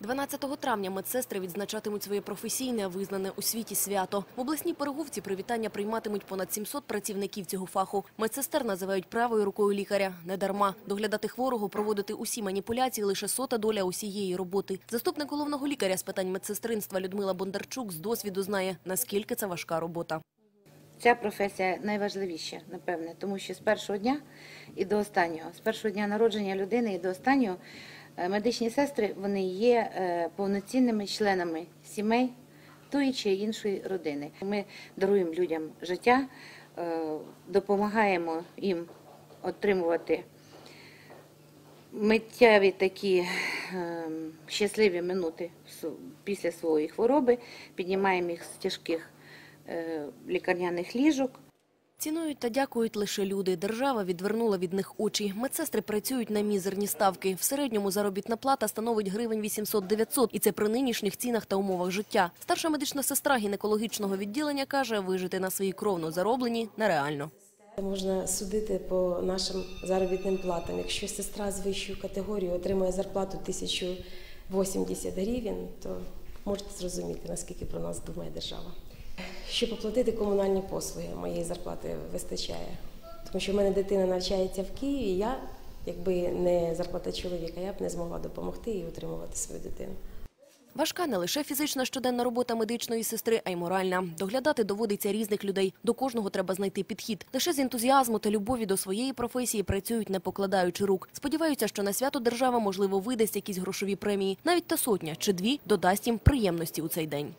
12 травня медсестри відзначатимуть своє професійне, визнане у світі свято. В обласній переговці привітання прийматимуть понад 700 працівників цього фаху. Медсестер називають правою рукою лікаря. Недарма. Доглядати хворого, проводити усі маніпуляції – лише сота доля усієї роботи. Заступник головного лікаря з питань медсестринства Людмила Бондарчук з досвіду знає, наскільки це важка робота. Ця професія найважливіша, напевне, тому що з першого дня і до останнього, з першого дня народження людини і до останнього, медичні сестри вони є е, повноцінними членами сімей тої чи іншої родини. Ми даруємо людям життя, е, допомагаємо їм отримувати миттєві такі е, щасливі минути після своєї хвороби, піднімаємо їх з тяжких е, лікарняних ліжок. Цінують та дякують лише люди. Держава відвернула від них очі. Медсестри працюють на мізерні ставки. В середньому заробітна плата становить гривень 800-900. І це при нинішніх цінах та умовах життя. Старша медична сестра гінекологічного відділення каже, вижити на свої кровно зароблені нереально. Можна судити по нашим заробітним платам. Якщо сестра з вищою категорією отримує зарплату 1080 гривень, то можете зрозуміти, наскільки про нас думає держава. Щоб оплатити комунальні послуги, моєї зарплати вистачає. Тому що в мене дитина навчається в Києві, і я, якби не зарплата чоловіка, я б не змогла допомогти і утримувати свою дитину. Важка не лише фізична щоденна робота медичної сестри, а й моральна. Доглядати доводиться різних людей. До кожного треба знайти підхід. Лише з ентузіазму та любові до своєї професії працюють, не покладаючи рук. Сподіваються, що на свято держава можливо видасть якісь грошові премії. Навіть та сотня чи дві додасть їм приємності у цей день.